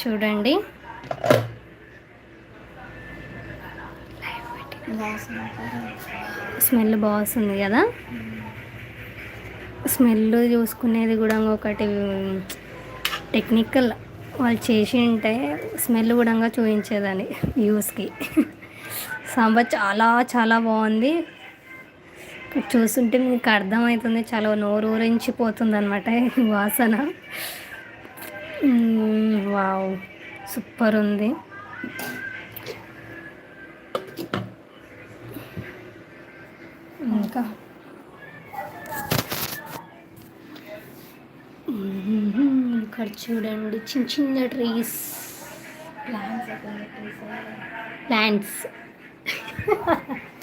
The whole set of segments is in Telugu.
చూడండి. స్మెల్ బాగుంది కదా? స్మెల్ చూసుకునేది కూడా ఒకటి టెక్నికల్ వాళ్ళు చేసి ఉంటే స్మెల్ కూడా చూపించేదాన్ని యూస్కి. సాంబార్ చాలా చాలా బాగుంది. చూస్తుంటే మీకు అర్థమవుతుంది చాలా నోరు ఊరించిపోతుంది అనమాట వాసన. వావ్ సూపర్ ఉంది. ఇంకా? ఇక్కడ చూడండి చిన్న చిన్న ట్రీస్ ప్లాంట్స్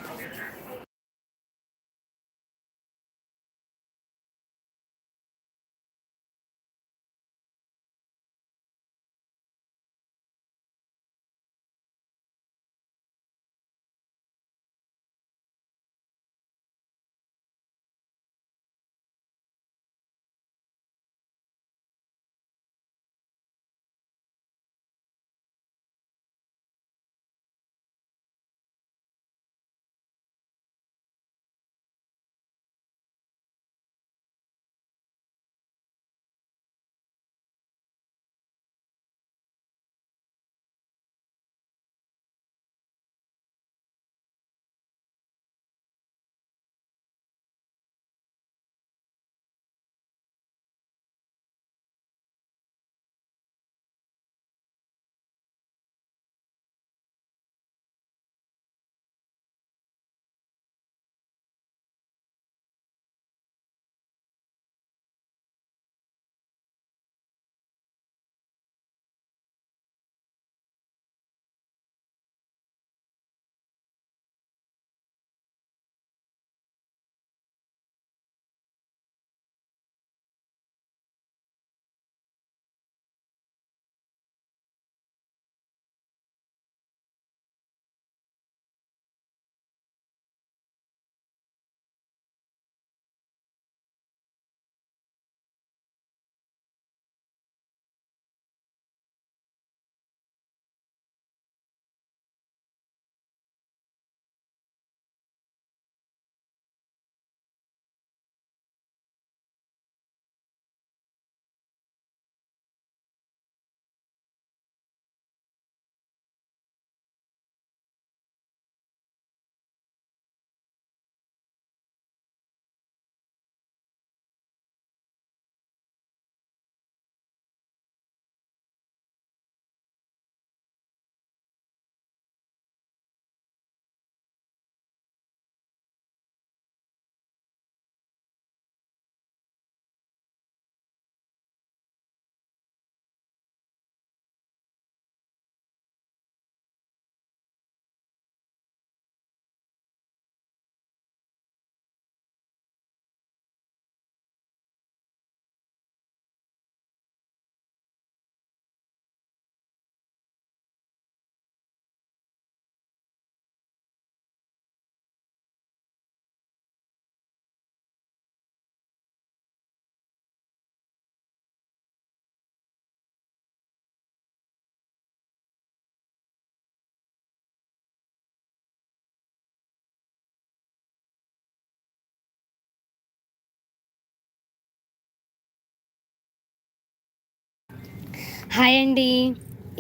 హాయ్ అండి.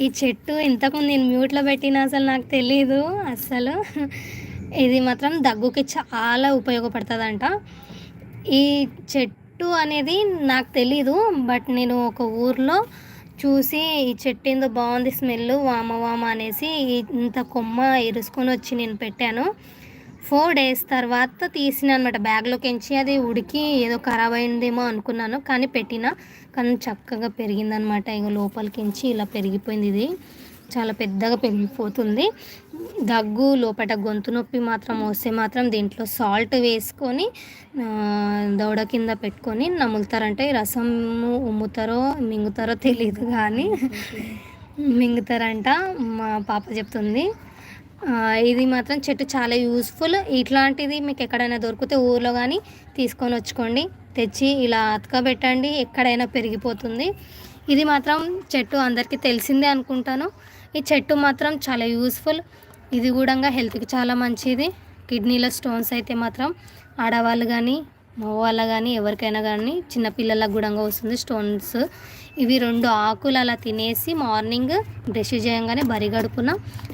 ఈ చెట్టు ఇంతకుముందు నేను మ్యూట్లో పెట్టిన అసలు నాకు తెలీదు అస్సలు. ఇది మాత్రం దగ్గుకి చాలా ఉపయోగపడుతుందంట. ఈ చెట్టు అనేది నాకు తెలీదు బట్ నేను ఒక ఊర్లో చూసి ఈ చెట్టు ఏందో బాగుంది స్మెల్ వామ వామ అనేసి ఇంత కొమ్మ ఇరుసుకొని వచ్చి నేను పెట్టాను. ఫోర్ డేస్ తర్వాత తీసిన అనమాట బ్యాగ్లోకి ఎంచి అది ఉడికి ఏదో ఖరాబ్ అయిందేమో అనుకున్నాను. కానీ పెట్టిన కానీ చక్కగా పెరిగిందనమాట. ఇక లోపలికి ఎంచి ఇలా పెరిగిపోయింది ఇది. చాలా పెద్దగా పెరిగిపోతుంది. దగ్గు లోపల గొంతు నొప్పి మాత్రం వస్తే మాత్రం దీంట్లో సాల్ట్ వేసుకొని దౌడ కింద పెట్టుకొని నములుతారంటే రసము ఉమ్ముతారో మింగుతారో తెలియదు కానీ మింగుతారంట మా పాప చెప్తుంది. ఇది మాత్రం చెట్టు చాలా యూస్ఫుల్. ఇట్లాంటిది మీకు ఎక్కడైనా దొరికితే ఊర్లో కానీ తీసుకొని వచ్చుకోండి. తెచ్చి ఇలా అతకబెట్టండి ఎక్కడైనా పెరిగిపోతుంది. ఇది మాత్రం చెట్టు అందరికీ తెలిసిందే అనుకుంటాను. ఈ చెట్టు మాత్రం చాలా యూస్ఫుల్. ఇది కూడా హెల్త్కి చాలా మంచిది. కిడ్నీలో స్టోన్స్ అయితే మాత్రం ఆడవాళ్ళు కానీ మగవాళ్ళ కానీ ఎవరికైనా కానీ చిన్నపిల్లలకు కూడా వస్తుంది స్టోన్స్. ఇవి రెండు ఆకులు అలా తినేసి మార్నింగ్ బ్రష్ చేయగానే బరిగడుపున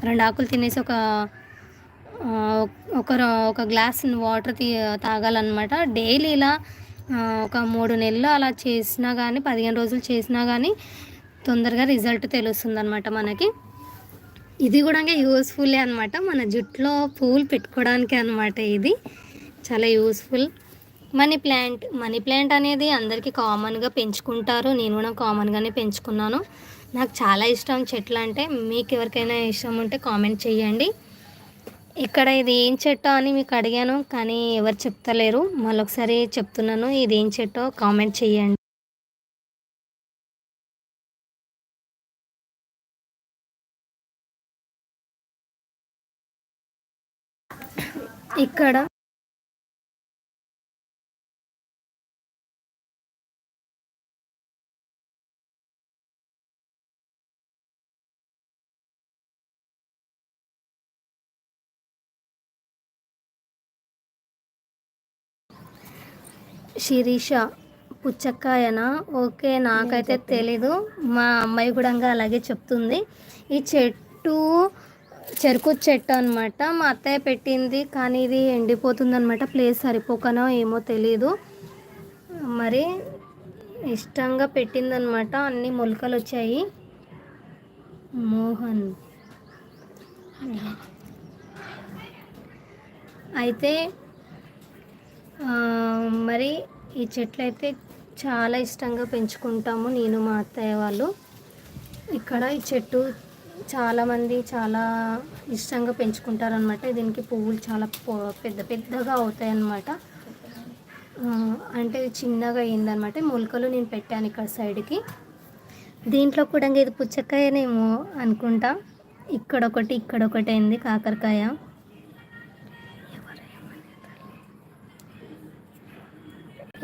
రెండు ఆకులు తినేసి ఒక ఒక ఒక గ్లాస్ వాటర్ తీ తాగాలన్నమాట. డైలీ ఇలా ఒక మూడు నెలలు అలా చేసినా కానీ పదిహేను రోజులు చేసినా కానీ తొందరగా రిజల్ట్ తెలుస్తుంది అనమాట మనకి. ఇది కూడా యూస్ఫుల్లే అనమాట మన జుట్టులో పూలు పెట్టుకోవడానికి అనమాట ఇది. చాలా useful. Money plant money plant అనేది అందరికీ కామన్గా పెంచుకుంటారు. నేను కూడా కామన్గానే పెంచుకున్నాను. నాకు చాలా ఇష్టం చెట్లు అంటే. మీకు ఎవరికైనా ఇష్టం ఉంటే కామెంట్ చేయండి. ఇక్కడ ఇది ఏం చెట్టో అని మీకు అడిగాను కానీ ఎవరు చెప్తలేరు. మళ్ళొకసారి చెప్తున్నాను ఇది ఏం చెట్టో కామెంట్ చేయండి. ఇక్కడ శిరీష పుచ్చకాయనా ఓకే నాకైతే తెలీదు. మా అమ్మాయి కూడా అలాగే చెప్తుంది. ఈ చెట్టు చెరుకు చెట్టు అనమాట మా అత్తయ్య పెట్టింది కానీ ఇది ఎండిపోతుంది అనమాట ప్లేస్ సరిపోకనో ఏమో తెలీదు. మరి ఇష్టంగా పెట్టిందనమాట అన్ని మొలకలు వచ్చాయి. మోహన్. అయితే మరి ఈ చెట్లు అయితే చాలా ఇష్టంగా పెంచుకుంటాము నేను మా అత్తయ్య వాళ్ళు. ఇక్కడ ఈ చెట్టు చాలామంది చాలా ఇష్టంగా పెంచుకుంటారనమాట దీనికి పువ్వులు చాలా పెద్ద పెద్దగా అవుతాయి అన్నమాట అంటే చిన్నగా అయిందనమాట మొలకలు నేను పెట్టాను ఇక్కడ సైడ్కి. దీంట్లో కూడా ఇది పుచ్చకాయనేమో అనుకుంటా. ఇక్కడ ఒకటి ఇక్కడ ఒకటి అయింది కాకరకాయ.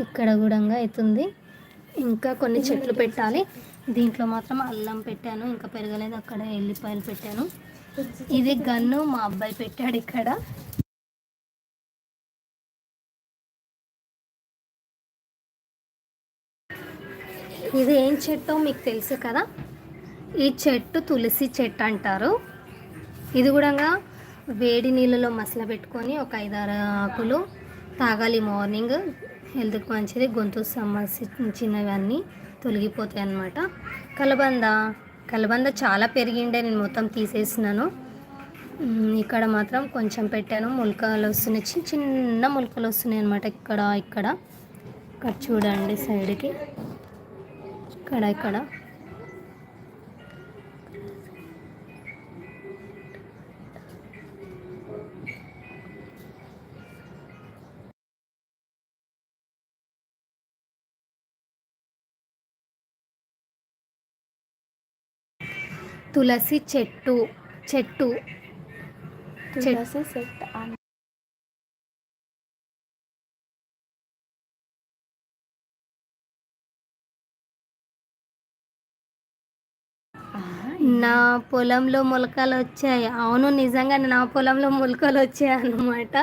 ఇక్కడ కూడా అవుతుంది. ఇంకా కొన్ని చెట్లు పెట్టాలి. దీంట్లో మాత్రం అల్లం పెట్టాను. ఇంకా పెరగలేదు. అక్కడ ఎల్లిపాయలు పెట్టాను. ఇది గన్ను మా అబ్బాయి పెట్టాడు ఇక్కడ. ఇది ఏం చెట్టో మీకు తెలుసు కదా? ఈ చెట్టు తులసి చెట్టు అంటారు. ఇది కూడా వేడి నీళ్ళలో మసల పెట్టుకొని ఒక ఐదారు ఆకులు తాగాలి మార్నింగ్. హెల్త్కి మంచిది గొంతు సంబంధించినవన్నీ తొలగిపోతాయి అన్నమాట కలబంద. కలబంద చాలా పెరిగిండే నేను మొత్తం తీసేసినాను. ఇక్కడ మాత్రం కొంచెం పెట్టాను. మొలకలు వస్తున్నాయి. చిన్న చిన్న మొలకలు వస్తున్నాయి అనమాట ఇక్కడ ఇక్కడ. ఇక్కడ చూడండి సైడ్కి. ఇక్కడ ఇక్కడ. తులసి చెట్టు చెట్టు. తులసి చెట్టు నా పొలంలో మొలకలు వచ్చాయి. అవును నిజంగా నా పొలంలో మొలకలు వచ్చాయి అన్నమాట.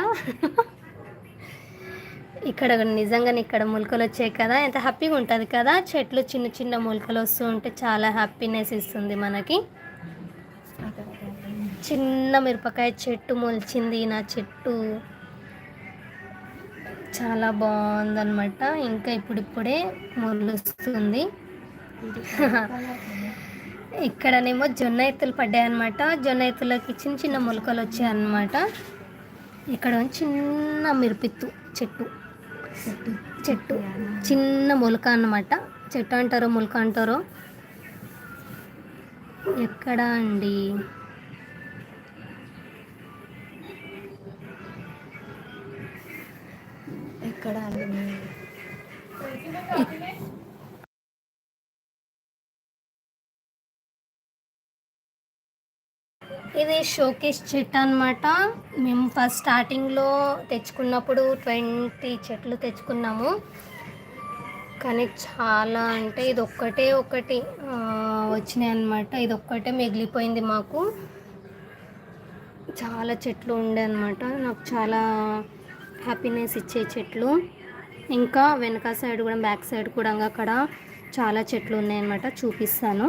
ఇక్కడ నిజంగానే ఇక్కడ మొలకలు వచ్చాయి కదా. ఎంత హ్యాపీగా ఉంటుంది కదా. చెట్లు చిన్న చిన్న మొలకలు వస్తూ ఉంటే చాలా హ్యాపీనెస్ ఇస్తుంది మనకి. చిన్న మిరపకాయ చెట్టు మొలిచింది నా చెట్టు. చాలా బాగుందనమాట ఇంకా ఇప్పుడిప్పుడే మొలుస్తుంది. ఇక్కడనేమో జొన్న ఎత్తులు పడ్డాయన్నమాట. జొన్న ఎత్తులకి చిన్న చిన్న మొలకలు వచ్చాయన్నమాట. ఇక్కడ చిన్న మిరపిత్తు చెట్టు. చెట్టు. చిన్న మొలక అన్నమాట. చెట్టు అంటారో మొలక అంటారో? ఎక్కడ అండి? ఎక్కడ అండి ఇది షోకేస్ చెట్టు అనమాట మేము ఫస్ట్ స్టార్టింగ్లో తెచ్చుకున్నప్పుడు ట్వంటీ చెట్లు తెచ్చుకున్నాము. కానీ చాలా అంటే ఇది ఒక్కటే ఒకటి వచ్చినాయి అనమాట ఇది ఒక్కటే మిగిలిపోయింది మాకు. చాలా చెట్లు ఉండే అనమాట నాకు చాలా హ్యాపీనెస్ ఇచ్చే చెట్లు. ఇంకా వెనక సైడ్ కూడా బ్యాక్ సైడ్ కూడా అక్కడ చాలా చెట్లు ఉన్నాయన్నమాట. చూపిస్తాను.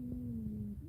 Hum.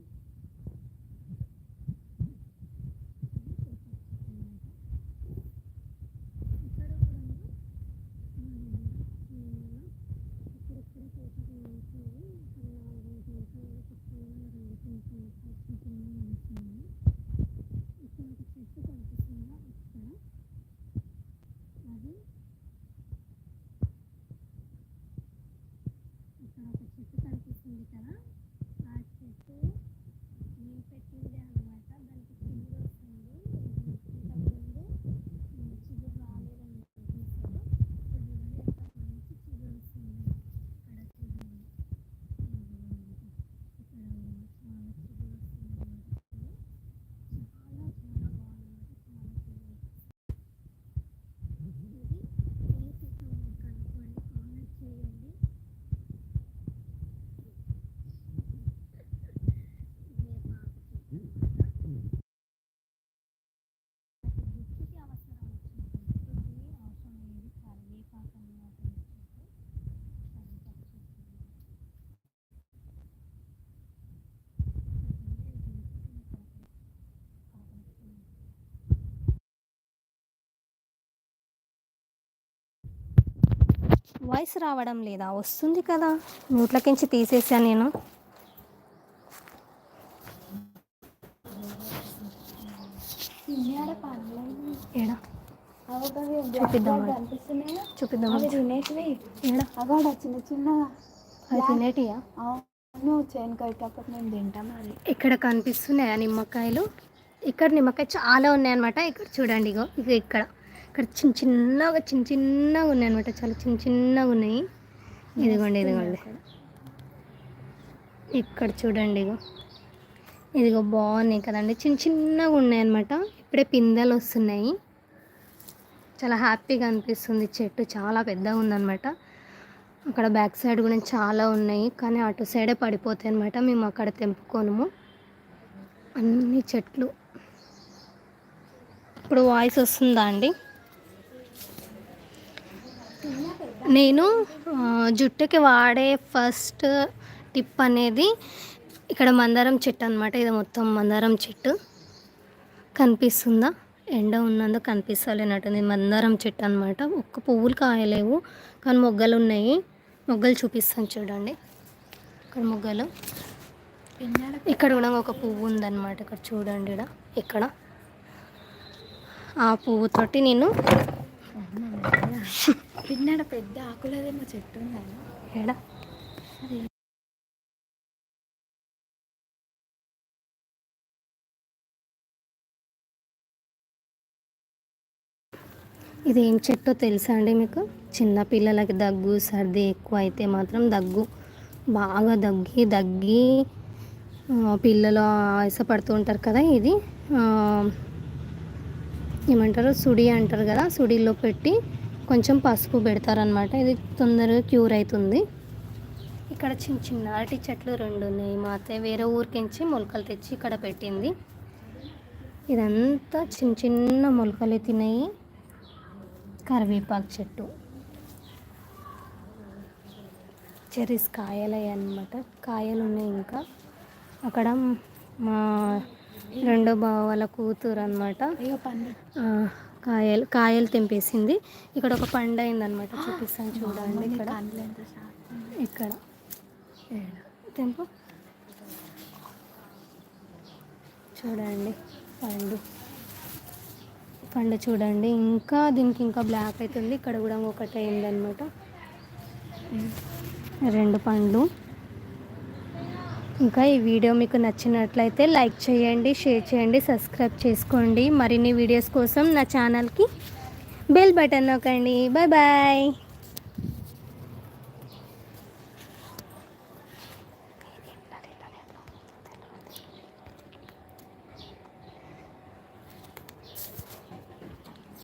వాయిస్ రావడం లేదా? వస్తుంది కదా. నోట్లకించి తీసేసాను నేను. ఏడా? చూపిద్దాం చూపిద్దాం అవాడ చిన్న చిన్నగా అది తినేటియా? మేము తింటాం అది ఇక్కడ కనిపిస్తున్నాయా నిమ్మకాయలు? ఇక్కడ నిమ్మకాయ చాలా ఉన్నాయన్నమాట. ఇక్కడ చూడండి ఇగో. ఇక ఇక్కడ. ఇక్కడ చిన్న చిన్నగా చిన్న చిన్నగా ఉన్నాయి అనమాట చాలా చిన్న చిన్నగా ఉన్నాయి. ఇదిగోండి ఇదిగోండి. ఇక్కడ చూడండి ఇగో. ఇదిగో బాగున్నాయి కదండి. చిన్న చిన్నగా ఉన్నాయి అనమాట ఇప్పుడే పిందెలు వస్తున్నాయి. చాలా హ్యాపీగా అనిపిస్తుంది. చెట్టు చాలా పెద్దగా ఉందన్నమాట. అక్కడ బ్యాక్ సైడ్ కూడా చాలా ఉన్నాయి. కానీ అటు సైడే పడిపోతాయి అనమాట మేము అక్కడ తెంపుకోనము. అన్ని చెట్లు. ఇప్పుడు వాయిస్ వస్తుందా అండి? నేను జుట్టుకి వాడే ఫస్ట్ టిప్ అనేది ఇక్కడ మందారం చెట్టు అనమాట ఇది మొత్తం మందారం చెట్టు. కనిపిస్తుందా? ఎండ ఉన్నందుకు కనిపిస్తలేనట్టుంది మందారం చెట్టు అనమాట ఒక్క పువ్వులు కాయలేవు కానీ మొగ్గలు ఉన్నాయి. మొగ్గలు చూపిస్తాను చూడండి. ఇక్కడ మొగ్గలు. ఇక్కడ కూడా ఒక పువ్వు ఉందన్నమాట. ఇక్కడ చూడండి ఇక్కడ. ఆ పువ్వుతోటి నేను పిన్నడ పెద్ద ఆకులదేమో చెట్టు ఉందా ఎడ ఇది ఏం చెట్టో తెలుసా అండి మీకు? చిన్న పిల్లలకి దగ్గు సర్ది ఎక్కువ అయితే మాత్రం దగ్గు. బాగా దగ్గి దగ్గి పిల్లలు ఆయాసపడుతూ ఉంటారు కదా ఇది. ఏమంటారు? సుడి అంటారు కదా సుడిలో పెట్టి కొంచెం పసుపు పెడతారనమాట ఇది తొందరగా క్యూర్ అవుతుంది ఇక్కడ చిన్న చిన్న అరటి చెట్లు రెండు ఉన్నాయి. మా అత్తయ్య వేరే ఊరికించి మొలకలు తెచ్చి ఇక్కడ పెట్టింది. ఇదంతా చిన్న చిన్న మొలకలు తినాయి కరివేపాకు చెట్టు. చెర్రీస్ కాయలు అన్నమాట. కాయలు ఉన్నాయి ఇంకా. అక్కడ మా రెండో బావ వాళ్ళ కూతురు అనమాట కాయలు కాయలు తెంపేసింది. ఇక్కడ ఒక పండు అయిందనమాట చూపిస్తాను చూడండి ఇక్కడ. ఇక్కడ. తెంపు. చూడండి పండు. పండు చూడండి. ఇంకా దీనికి ఇంకా బ్లాక్ అవుతుంది ఇక్కడ కూడా ఒకటి అయిందనమాట రెండు పండ్లు. ఇంకా ఈ వీడియో మీకు నచ్చినట్లయితే లైక్ చేయండి షేర్ చేయండి సబ్స్క్రైబ్ చేసుకోండి. మరిన్ని వీడియోస్ కోసం నా ఛానల్కి బెల్ బటన్ నొక్కండి. Bye bye